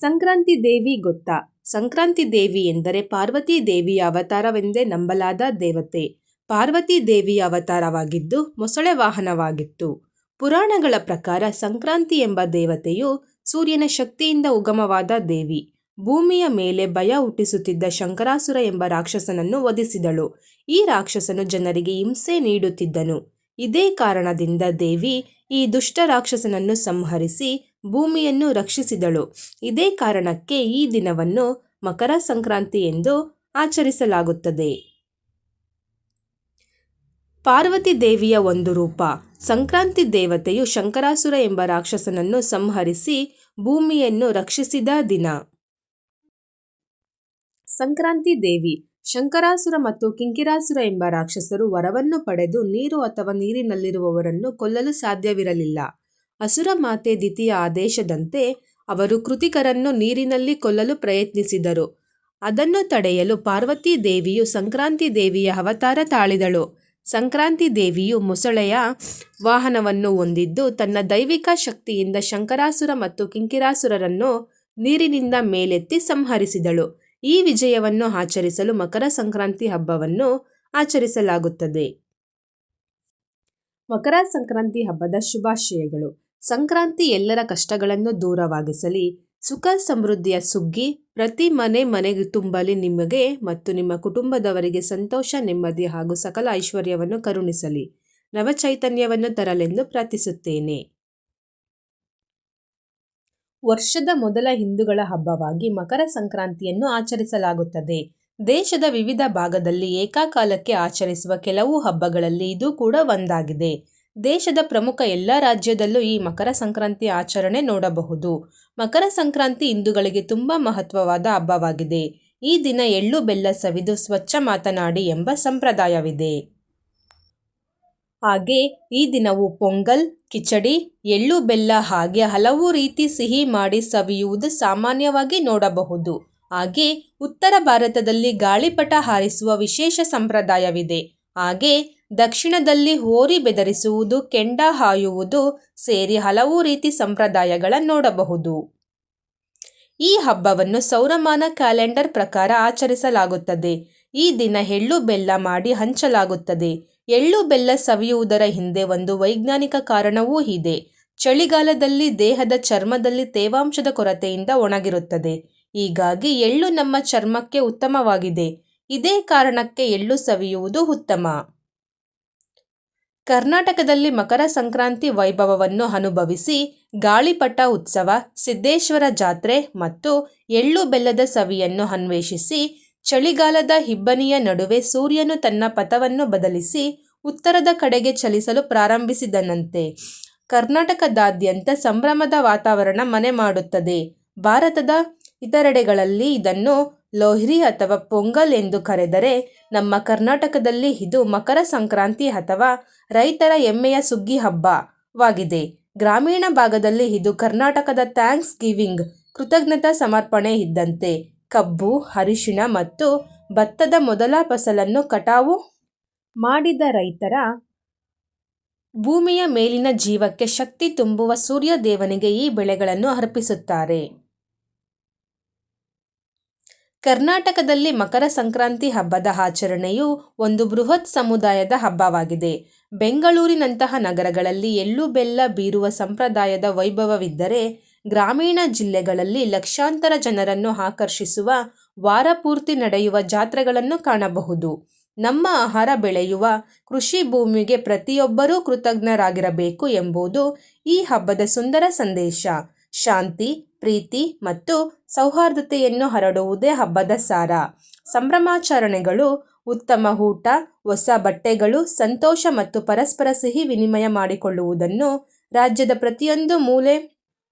ಸಂಕ್ರಾಂತಿ ದೇವಿ ಗೊತ್ತಾ? ಸಂಕ್ರಾಂತಿ ದೇವಿ ಎಂದರೆ ಪಾರ್ವತಿ ದೇವಿಯ ಅವತಾರವೆಂದೇ ನಂಬಲಾದ ದೇವತೆ. ಪಾರ್ವತಿ ದೇವಿಯ ಅವತಾರವಾಗಿದ್ದು ಮೊಸಳೆ ವಾಹನವಾಗಿತ್ತು. ಪುರಾಣಗಳ ಪ್ರಕಾರ ಸಂಕ್ರಾಂತಿ ಎಂಬ ದೇವತೆಯು ಸೂರ್ಯನ ಶಕ್ತಿಯಿಂದ ಉಗಮವಾದ ದೇವಿ. ಭೂಮಿಯ ಮೇಲೆ ಭಯ ಹುಟ್ಟಿಸುತ್ತಿದ್ದ ಶಂಕರಾಸುರ ಎಂಬ ರಾಕ್ಷಸನನ್ನು ವಧಿಸಿದಳು. ಈ ರಾಕ್ಷಸನು ಜನರಿಗೆ ಹಿಂಸೆ ನೀಡುತ್ತಿದ್ದನು. ಇದೇ ಕಾರಣದಿಂದ ದೇವಿ ಈ ದುಷ್ಟ ರಾಕ್ಷಸನನ್ನು ಸಂಹರಿಸಿ ಭೂಮಿಯನ್ನು ರಕ್ಷಿಸಿದಳು. ಇದೇ ಕಾರಣಕ್ಕೆ ಈ ದಿನವನ್ನು ಮಕರ ಸಂಕ್ರಾಂತಿ ಎಂದು ಆಚರಿಸಲಾಗುತ್ತದೆ. ಪಾರ್ವತಿ ದೇವಿಯ ಒಂದು ರೂಪ. ಸಂಕ್ರಾಂತಿ ದೇವತೆಯು ಶಂಕರಾಸುರ ಎಂಬ ರಾಕ್ಷಸನನ್ನು ಸಂಹರಿಸಿ ಭೂಮಿಯನ್ನು ರಕ್ಷಿಸಿದ ದಿನ. ಸಂಕ್ರಾಂತಿ ದೇವಿ. ಶಂಕರಾಸುರ ಮತ್ತು ಕಿಂಕಿರಾಸುರ ಎಂಬ ರಾಕ್ಷಸರು ವರವನ್ನು ಪಡೆದು ನೀರು ಅಥವಾ ನೀರಿನಲ್ಲಿರುವವರನ್ನು ಕೊಲ್ಲಲು ಸಾಧ್ಯವಿರಲಿಲ್ಲ. ಅಸುರ ಮಾತೆ ದಿತಿಯ ಆದೇಶದಂತೆ ಅವರು ಕೃತಿಕರನ್ನು ನೀರಿನಲ್ಲಿ ಕೊಲ್ಲಲು ಪ್ರಯತ್ನಿಸಿದರು. ಅದನ್ನು ತಡೆಯಲು ಪಾರ್ವತಿ ದೇವಿಯು ಸಂಕ್ರಾಂತಿ ದೇವಿಯ ಅವತಾರ ತಾಳಿದಳು. ಸಂಕ್ರಾಂತಿ ದೇವಿಯು ಮೊಸಳೆಯ ವಾಹನವನ್ನು ಹೊಂದಿದ್ದು ತನ್ನ ದೈವಿಕ ಶಕ್ತಿಯಿಂದ ಶಂಕರಾಸುರ ಮತ್ತು ಕಿಂಕಿರಾಸುರರನ್ನು ನೀರಿನಿಂದ ಮೇಲೆತ್ತಿ ಸಂಹರಿಸಿದಳು. ಈ ವಿಜಯವನ್ನು ಆಚರಿಸಲು ಮಕರ ಸಂಕ್ರಾಂತಿ ಹಬ್ಬವನ್ನು ಆಚರಿಸಲಾಗುತ್ತದೆ. ಮಕರ ಸಂಕ್ರಾಂತಿ ಹಬ್ಬದ ಶುಭಾಶಯಗಳು. ಸಂಕ್ರಾಂತಿ ಎಲ್ಲರ ಕಷ್ಟಗಳನ್ನು ದೂರವಾಗಿಸಲಿ. ಸುಖ ಸಮೃದ್ಧಿಯ ಸುಗ್ಗಿ. ಪ್ರತಿ ಮನೆ ಮನೆಗೆ ತುಂಬಲಿ ನಿಮಗೆ ಮತ್ತು ನಿಮ್ಮ ಕುಟುಂಬದವರಿಗೆ ಸಂತೋಷ, ನೆಮ್ಮದಿ ಹಾಗೂ ಸಕಲ ಐಶ್ವರ್ಯವನ್ನು ಕರುಣಿಸಲಿ. ನವಚೈತನ್ಯವನ್ನು ತರಲೆಂದು ಪ್ರಾರ್ಥಿಸುತ್ತೇನೆ. ವರ್ಷದ ಮೊದಲ ಹಿಂದೂಗಳ ಹಬ್ಬವಾಗಿ ಮಕರ ಸಂಕ್ರಾಂತಿಯನ್ನು ಆಚರಿಸಲಾಗುತ್ತದೆ. ದೇಶದ ವಿವಿಧ ಭಾಗದಲ್ಲಿ ಏಕಕಾಲಕ್ಕೆ ಆಚರಿಸುವ ಕೆಲವು ಹಬ್ಬಗಳಲ್ಲಿ ಇದು ಕೂಡ ಒಂದಾಗಿದೆ. ದೇಶದ ಪ್ರಮುಖ ಎಲ್ಲ ರಾಜ್ಯದಲ್ಲೂ ಈ ಮಕರ ಸಂಕ್ರಾಂತಿ ಆಚರಣೆ ನೋಡಬಹುದು. ಮಕರ ಸಂಕ್ರಾಂತಿ ಹಿಂದೂಗಳಿಗೆ ತುಂಬ ಮಹತ್ವವಾದ ಹಬ್ಬವಾಗಿದೆ. ಈ ದಿನ ಎಳ್ಳು ಬೆಲ್ಲ ಸವಿದು ಸ್ವಚ್ಛ ಮಾತನಾಡಿ ಎಂಬ ಸಂಪ್ರದಾಯವಿದೆ. ಹಾಗೆ ಈ ದಿನವು ಪೊಂಗಲ್, ಕಿಚಡಿ, ಎಳ್ಳು ಬೆಲ್ಲ ಹಾಗೆ ಹಲವು ರೀತಿ ಸಿಹಿ ಮಾಡಿ ಸವಿಯುವುದು ಸಾಮಾನ್ಯವಾಗಿ ನೋಡಬಹುದು. ಹಾಗೆ ಉತ್ತರ ಭಾರತದಲ್ಲಿ ಗಾಳಿಪಟ ಹಾರಿಸುವ ವಿಶೇಷ ಸಂಪ್ರದಾಯವಿದೆ. ಹಾಗೆ ದಕ್ಷಿಣದಲ್ಲಿ ಹೋರಿ ಬೆದರಿಸುವುದು, ಕೆಂಡ ಹಾಯುವುದು, ಸೇರಿ ಹಲವು ರೀತಿ ಸಂಪ್ರದಾಯಗಳನ್ನು ನೋಡಬಹುದು. ಈ ಹಬ್ಬವನ್ನು ಸೌರಮಾನ ಕ್ಯಾಲೆಂಡರ್ ಪ್ರಕಾರ ಆಚರಿಸಲಾಗುತ್ತದೆ. ಈ ದಿನ ಎಳ್ಳು ಬೆಲ್ಲ ಮಾಡಿ ಹಂಚಲಾಗುತ್ತದೆ. ಎಳ್ಳು ಬೆಲ್ಲ ಸವಿಯುವುದರ ಹಿಂದೆ ಒಂದು ವೈಜ್ಞಾನಿಕ ಕಾರಣವೂ ಇದೆ. ಚಳಿಗಾಲದಲ್ಲಿ ದೇಹದ ಚರ್ಮದಲ್ಲಿ ತೇವಾಂಶದ ಕೊರತೆಯಿಂದ ಒಣಗಿರುತ್ತದೆ. ಹೀಗಾಗಿ ಎಳ್ಳು ನಮ್ಮ ಚರ್ಮಕ್ಕೆ ಉತ್ತಮವಾಗಿದೆ. ಇದೇ ಕಾರಣಕ್ಕೆ ಎಳ್ಳು ಸವಿಯುವುದು ಉತ್ತಮ. ಕರ್ನಾಟಕದಲ್ಲಿ ಮಕರ ಸಂಕ್ರಾಂತಿ ವೈಭವವನ್ನು ಅನುಭವಿಸಿ ಗಾಳಿಪಟ ಉತ್ಸವ, ಸಿದ್ದೇಶ್ವರ ಜಾತ್ರೆ ಮತ್ತು ಎಳ್ಳು ಬೆಲ್ಲದ ಸವಿಯನ್ನು ಅನ್ವೇಷಿಸಿ ಚಳಿಗಾಲದ ಇಬ್ಬನಿಯ ನಡುವೆ ಸೂರ್ಯನು ತನ್ನ ಪಥವನ್ನು ಬದಲಿಸಿ ಉತ್ತರದ ಕಡೆಗೆ ಚಲಿಸಲು ಪ್ರಾರಂಭಿಸಿದನಂತೆ. ಕರ್ನಾಟಕದಾದ್ಯಂತ ಸಂಭ್ರಮದ ವಾತಾವರಣ ಮನೆ ಮಾಡುತ್ತದೆ. ಭಾರತದ ಇತರೆಡೆಗಳಲ್ಲಿ ಇದನ್ನು ಲೋಹ್ರಿ ಅಥವಾ ಪೊಂಗಲ್ ಎಂದು ಕರೆದರೆ ನಮ್ಮ ಕರ್ನಾಟಕದಲ್ಲಿ ಇದು ಮಕರ ಸಂಕ್ರಾಂತಿ ಅಥವಾ ರೈತರ ಎಮ್ಮೆಯ ಸುಗ್ಗಿ ಹಬ್ಬವಾಗಿದೆ. ಗ್ರಾಮೀಣ ಭಾಗದಲ್ಲಿ ಇದು ಕರ್ನಾಟಕದ ಥ್ಯಾಂಕ್ಸ್ ಗಿವಿಂಗ್ ಕೃತಜ್ಞತಾ ಸಮರ್ಪಣೆ ಇದ್ದಂತೆ. ಕಬ್ಬು, ಅರಿಶಿಣ ಮತ್ತು ಭತ್ತದ ಮೊದಲ ಫಸಲನ್ನು ಕಟಾವು ಮಾಡಿದ ರೈತರ ಭೂಮಿಯ ಮೇಲಿನ ಜೀವಕ್ಕೆ ಶಕ್ತಿ ತುಂಬುವ ಸೂರ್ಯ ದೇವನಿಗೆ ಈ ಬೆಳೆಗಳನ್ನು ಅರ್ಪಿಸುತ್ತಾರೆ. ಕರ್ನಾಟಕದಲ್ಲಿ ಮಕರ ಸಂಕ್ರಾಂತಿ ಹಬ್ಬದ ಆಚರಣೆಯು ಒಂದು ಬೃಹತ್ ಸಮುದಾಯದ ಹಬ್ಬವಾಗಿದೆ. ಬೆಂಗಳೂರಿನಂತಹ ನಗರಗಳಲ್ಲಿ ಎಳ್ಳು ಬೆಲ್ಲ ಬೀರುವ ಸಂಪ್ರದಾಯದ ವೈಭವವಿದ್ದರೆ ಗ್ರಾಮೀಣ ಜಿಲ್ಲೆಗಳಲ್ಲಿ ಲಕ್ಷಾಂತರ ಜನರನ್ನು ಆಕರ್ಷಿಸುವ ವಾರಪೂರ್ತಿ ನಡೆಯುವ ಜಾತ್ರೆಗಳನ್ನು ಕಾಣಬಹುದು. ನಮ್ಮ ಆಹಾರ ಬೆಳೆಯುವ ಕೃಷಿ ಭೂಮಿಗೆ ಪ್ರತಿಯೊಬ್ಬರೂ ಕೃತಜ್ಞರಾಗಿರಬೇಕು ಎಂಬುದು ಈ ಹಬ್ಬದ ಸುಂದರ ಸಂದೇಶ. ಶಾಂತಿ ಪ್ರೀತಿ ಮತ್ತು ಸೌಹಾರ್ದತೆಯನ್ನು ಹರಡುವುದೇ ಹಬ್ಬದ ಸಾರ. ಸಂಭ್ರಮಾಚರಣೆಗಳು ಉತ್ತಮ ಊಟ, ಹೊಸ ಬಟ್ಟೆಗಳು, ಸಂತೋಷ ಮತ್ತು ಪರಸ್ಪರ ಸಿಹಿ ವಿನಿಮಯ ಮಾಡಿಕೊಳ್ಳುವುದನ್ನು ರಾಜ್ಯದ ಪ್ರತಿಯೊಂದು ಮೂಲೆ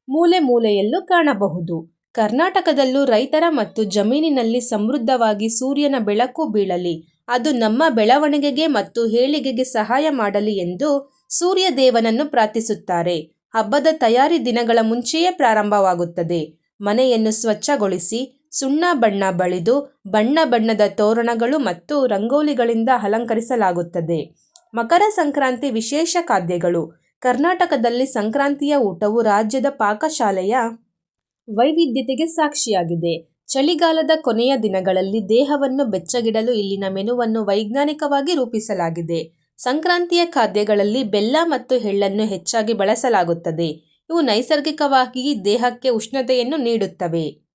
ಮೂಲೆ ಮೂಲೆಯಲ್ಲೂ ಕಾಣಬಹುದು. ಕರ್ನಾಟಕದಲ್ಲೂ ರೈತರ ಮತ್ತು ಜಮೀನಿನಲ್ಲಿ ಸಮೃದ್ಧವಾಗಿ ಸೂರ್ಯನ ಬೆಳಕು ಬೀಳಲಿ, ಅದು ನಮ್ಮ ಬೆಳವಣಿಗೆಗೆ ಮತ್ತು ಹೇಳಿಗೆಗೆ ಸಹಾಯ ಮಾಡಲಿ ಎಂದು ಸೂರ್ಯದೇವನನ್ನು ಪ್ರಾರ್ಥಿಸುತ್ತಾರೆ. ಹಬ್ಬದ ತಯಾರಿ ದಿನಗಳ ಮುಂಚೆಯೇ ಪ್ರಾರಂಭವಾಗುತ್ತದೆ. ಮನೆಯನ್ನು ಸ್ವಚ್ಛಗೊಳಿಸಿ ಸುಣ್ಣ ಬಣ್ಣ ಬಳಿದು ಬಣ್ಣ ಬಣ್ಣದ ತೋರಣಗಳು ಮತ್ತು ರಂಗೋಲಿಗಳಿಂದ ಅಲಂಕರಿಸಲಾಗುತ್ತದೆ. ಮಕರ ಸಂಕ್ರಾಂತಿ ವಿಶೇಷ ಖಾದ್ಯಗಳು. ಕರ್ನಾಟಕದಲ್ಲಿ ಸಂಕ್ರಾಂತಿಯ ಊಟವು ರಾಜ್ಯದ ಪಾಕಶಾಲೆಯ ವೈವಿಧ್ಯತೆಗೆ ಸಾಕ್ಷಿಯಾಗಿದೆ. ಚಳಿಗಾಲದ ಕೊನೆಯ ದಿನಗಳಲ್ಲಿ ದೇಹವನ್ನು ಬೆಚ್ಚಗಿಡಲು ಇಲ್ಲಿನ ಮೆನುವನ್ನು ವೈಜ್ಞಾನಿಕವಾಗಿ ರೂಪಿಸಲಾಗಿದೆ. ಸಂಕ್ರಾಂತಿಯ ಖಾದ್ಯಗಳಲ್ಲಿ ಬೆಲ್ಲ ಮತ್ತು ಎಳ್ಳನ್ನು ಹೆಚ್ಚಾಗಿ ಬಳಸಲಾಗುತ್ತದೆ. ಇವು ನೈಸರ್ಗಿಕವಾಗಿ ದೇಹಕ್ಕೆ ಉಷ್ಣತೆಯನ್ನು ನೀಡುತ್ತವೆ.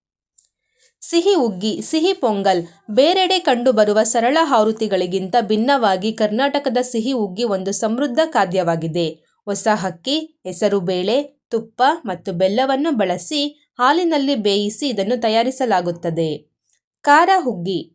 ಸಿಹಿ ಉಗ್ಗಿ, ಸಿಹಿ ಪೊಂಗಲ್ ಬೇರೆಡೆ ಕಂಡುಬರುವ ಸರಳ ಆವೃತ್ತಿಗಳಿಗಿಂತ ಭಿನ್ನವಾಗಿ ಕರ್ನಾಟಕದ ಸಿಹಿ ಉಗ್ಗಿ ಒಂದು ಸಮೃದ್ಧ ಖಾದ್ಯವಾಗಿದೆ. ಹೊಸ ಅಕ್ಕಿ ಹೆಸರುಬೇಳೆ ತುಪ್ಪ ಮತ್ತು ಬೆಲ್ಲವನ್ನು ಬಳಸಿ ಹಾಲಿನಲ್ಲಿ ಬೇಯಿಸಿ ಇದನ್ನು ತಯಾರಿಸಲಾಗುತ್ತದೆ. ಖಾರ ಹುಗ್ಗಿ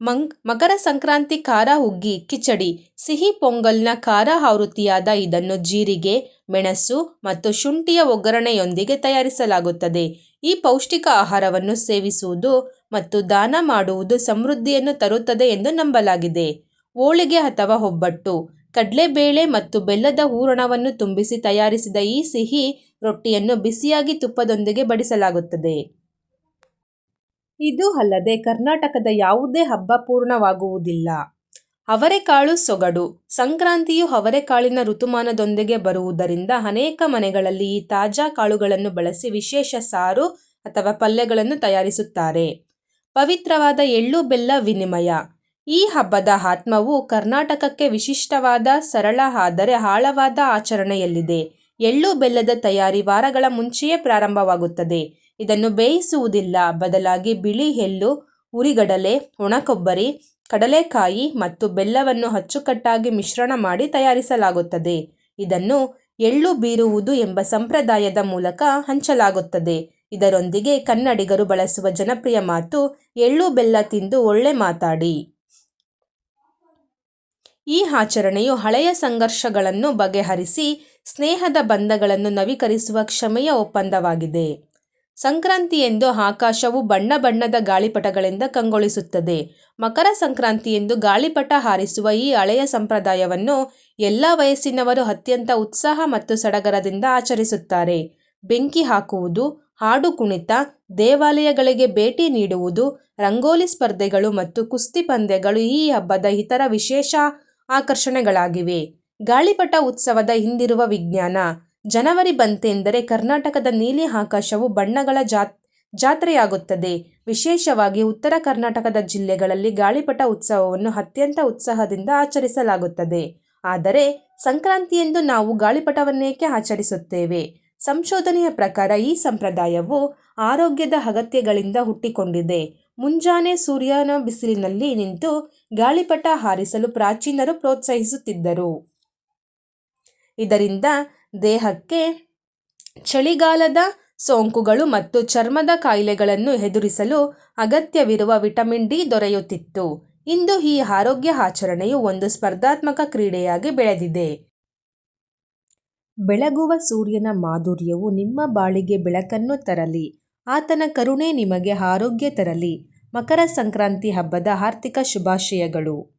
ಮಂಗ್, ಮಕರ ಸಂಕ್ರಾಂತಿ ಖಾರ ಹುಗ್ಗಿ, ಕಿಚಡಿ, ಸಿಹಿ ಪೊಂಗಲ್ನ ಖಾರ ಆವೃತ್ತಿಯಾದ ಇದನ್ನು ಜೀರಿಗೆ, ಮೆಣಸು ಮತ್ತು ಶುಂಠಿಯ ಒಗ್ಗರಣೆಯೊಂದಿಗೆ ತಯಾರಿಸಲಾಗುತ್ತದೆ. ಈ ಪೌಷ್ಟಿಕ ಆಹಾರವನ್ನು ಸೇವಿಸುವುದು ಮತ್ತು ದಾನ ಮಾಡುವುದು ಸಮೃದ್ಧಿಯನ್ನು ತರುತ್ತದೆ ಎಂದು ನಂಬಲಾಗಿದೆ. ಹೋಳಿಗೆ ಅಥವಾ ಒಬ್ಬಟ್ಟು, ಕಡಲೆಬೇಳೆ ಮತ್ತು ಬೆಲ್ಲದ ಹೂರಣವನ್ನು ತುಂಬಿಸಿ ತಯಾರಿಸಿದ ಈ ಸಿಹಿ ರೊಟ್ಟಿಯನ್ನು ಬಿಸಿಯಾಗಿ ತುಪ್ಪದೊಂದಿಗೆ ಬಡಿಸಲಾಗುತ್ತದೆ. ಇದು ಅಲ್ಲದೆ ಕರ್ನಾಟಕದ ಯಾವುದೇ ಹಬ್ಬ ಪೂರ್ಣವಾಗುವುದಿಲ್ಲ. ಅವರೆಕಾಳು ಸೊಗಡು. ಸಂಕ್ರಾಂತಿಯು ಅವರೆಕಾಳಿನ ಋತುಮಾನದೊಂದಿಗೆ ಬರುವುದರಿಂದ ಅನೇಕ ಮನೆಗಳಲ್ಲಿ ಈ ತಾಜಾ ಕಾಳುಗಳನ್ನು ಬಳಸಿ ವಿಶೇಷ ಸಾರು ಅಥವಾ ಪಲ್ಯಗಳನ್ನು ತಯಾರಿಸುತ್ತಾರೆ. ಪವಿತ್ರವಾದ ಎಳ್ಳು ಬೆಲ್ಲ ವಿನಿಮಯ. ಈ ಹಬ್ಬದ ಆತ್ಮವು ಕರ್ನಾಟಕಕ್ಕೆ ವಿಶಿಷ್ಟವಾದ, ಸರಳ ಆದರೆ ಆಳವಾದ ಆಚರಣೆಯಲ್ಲಿದೆ. ಎಳ್ಳು ಬೆಲ್ಲದ ತಯಾರಿ ವಾರಗಳ ಮುಂಚೆಯೇ ಪ್ರಾರಂಭವಾಗುತ್ತದೆ. ಇದನ್ನು ಬೇಯಿಸುವುದಿಲ್ಲ. ಬದಲಾಗಿ ಬಿಳಿ ಎಳ್ಳು ಹುರಿಗಡಲೆ ಒಣಕೊಬ್ಬರಿ, ಕಡಲೆಕಾಯಿ ಮತ್ತು ಬೆಲ್ಲವನ್ನು ಅಚ್ಚುಕಟ್ಟಾಗಿ ಮಿಶ್ರಣ ಮಾಡಿ ತಯಾರಿಸಲಾಗುತ್ತದೆ. ಇದನ್ನು ಎಳ್ಳು ಬೀರುವುದು ಎಂಬ ಸಂಪ್ರದಾಯದ ಮೂಲಕ ಹಂಚಲಾಗುತ್ತದೆ. ಇದರೊಂದಿಗೆ ಕನ್ನಡಿಗರು ಬಳಸುವ ಜನಪ್ರಿಯ ಮಾತು ಎಳ್ಳು ಬೆಲ್ಲ ತಿಂದು ಒಳ್ಳೆ ಮಾತಾಡಿ. ಈ ಆಚರಣೆಯು ಹಳೆಯ ಸಂಘರ್ಷಗಳನ್ನು ಬಗೆಹರಿಸಿ ಸ್ನೇಹದ ಬಂಧಗಳನ್ನು ನವೀಕರಿಸುವ ಕ್ಷಮೆಯ ಒಪ್ಪಂದವಾಗಿದೆ. ಸಂಕ್ರಾಂತಿಯೆಂದು ಆಕಾಶವು ಬಣ್ಣ ಬಣ್ಣದ ಗಾಳಿಪಟಗಳಿಂದ ಕಂಗೊಳಿಸುತ್ತದೆ. ಮಕರ ಸಂಕ್ರಾಂತಿಯೆಂದು ಗಾಳಿಪಟ ಹಾರಿಸುವ ಈ ಹಳೆಯ ಸಂಪ್ರದಾಯವನ್ನು ಎಲ್ಲ ವಯಸ್ಸಿನವರು ಅತ್ಯಂತ ಉತ್ಸಾಹ ಮತ್ತು ಸಡಗರದಿಂದ ಆಚರಿಸುತ್ತಾರೆ. ಬೆಂಕಿ ಹಾಕುವುದು, ಹಾಡು ಕುಣಿತ, ದೇವಾಲಯಗಳಿಗೆ ಭೇಟಿ ನೀಡುವುದು, ರಂಗೋಲಿ ಸ್ಪರ್ಧೆಗಳು ಮತ್ತು ಕುಸ್ತಿ ಪಂದ್ಯಗಳು ಈ ಹಬ್ಬದ ಇತರ ವಿಶೇಷ ಆಕರ್ಷಣೆಗಳಾಗಿವೆ. ಗಾಳಿಪಟ ಉತ್ಸವದ ಹಿಂದಿರುವ ವಿಜ್ಞಾನ ಜನವರಿ ಬಂತೆಂದರೆ ಕರ್ನಾಟಕದ ನೀಲಿ ಆಕಾಶವು ಬಣ್ಣಗಳ ಜಾತ್, ಜಾತ್ರೆಯಾಗುತ್ತದೆ. ವಿಶೇಷವಾಗಿ ಉತ್ತರ ಕರ್ನಾಟಕದ ಜಿಲ್ಲೆಗಳಲ್ಲಿ ಗಾಳಿಪಟ ಉತ್ಸವವನ್ನು ಅತ್ಯಂತ ಉತ್ಸಾಹದಿಂದ ಆಚರಿಸಲಾಗುತ್ತದೆ. ಆದರೆ, ಸಂಕ್ರಾಂತಿಯೆಂದು ನಾವು ಗಾಳಿಪಟವನ್ನೇಕೆ ಆಚರಿಸುತ್ತೇವೆ? ಸಂಶೋಧನೆಯ ಪ್ರಕಾರ ಈ ಸಂಪ್ರದಾಯವು ಆರೋಗ್ಯದ ಅಗತ್ಯಗಳಿಂದ ಹುಟ್ಟಿಕೊಂಡಿದೆ. ಮುಂಜಾನೆ ಸೂರ್ಯನ ಬಿಸಿಲಿನಲ್ಲಿ ನಿಂತು ಗಾಳಿಪಟ ಹಾರಿಸಲು ಪ್ರಾಚೀನರು ಪ್ರೋತ್ಸಾಹಿಸುತ್ತಿದ್ದರು. ಇದರಿಂದ ದೇಹಕ್ಕೆ ಚಳಿಗಾಲದ ಸೋಂಕುಗಳು ಮತ್ತು ಚರ್ಮದ ಕಾಯಿಲೆಗಳನ್ನು ಎದುರಿಸಲು ಅಗತ್ಯವಿರುವ ವಿಟಮಿನ್ ಡಿ ದೊರೆಯುತ್ತಿತ್ತು. ಇಂದು ಈ ಆರೋಗ್ಯ ಆಚರಣೆಯು ಒಂದು ಸ್ಪರ್ಧಾತ್ಮಕ ಕ್ರೀಡೆಯಾಗಿ ಬೆಳೆದಿದೆ. ಬೆಳಗುವ ಸೂರ್ಯನ ಮಾಧುರ್ಯವು ನಿಮ್ಮ ಬಾಳಿಗೆ ಬೆಳಕನ್ನು ತರಲಿ. ಆತನ ಕರುಣೆ ನಿಮಗೆ ಆರೋಗ್ಯ ತರಲಿ. ಮಕರ ಸಂಕ್ರಾಂತಿ ಹಬ್ಬದ ಆರ್ಥಿಕ ಶುಭಾಶಯಗಳು.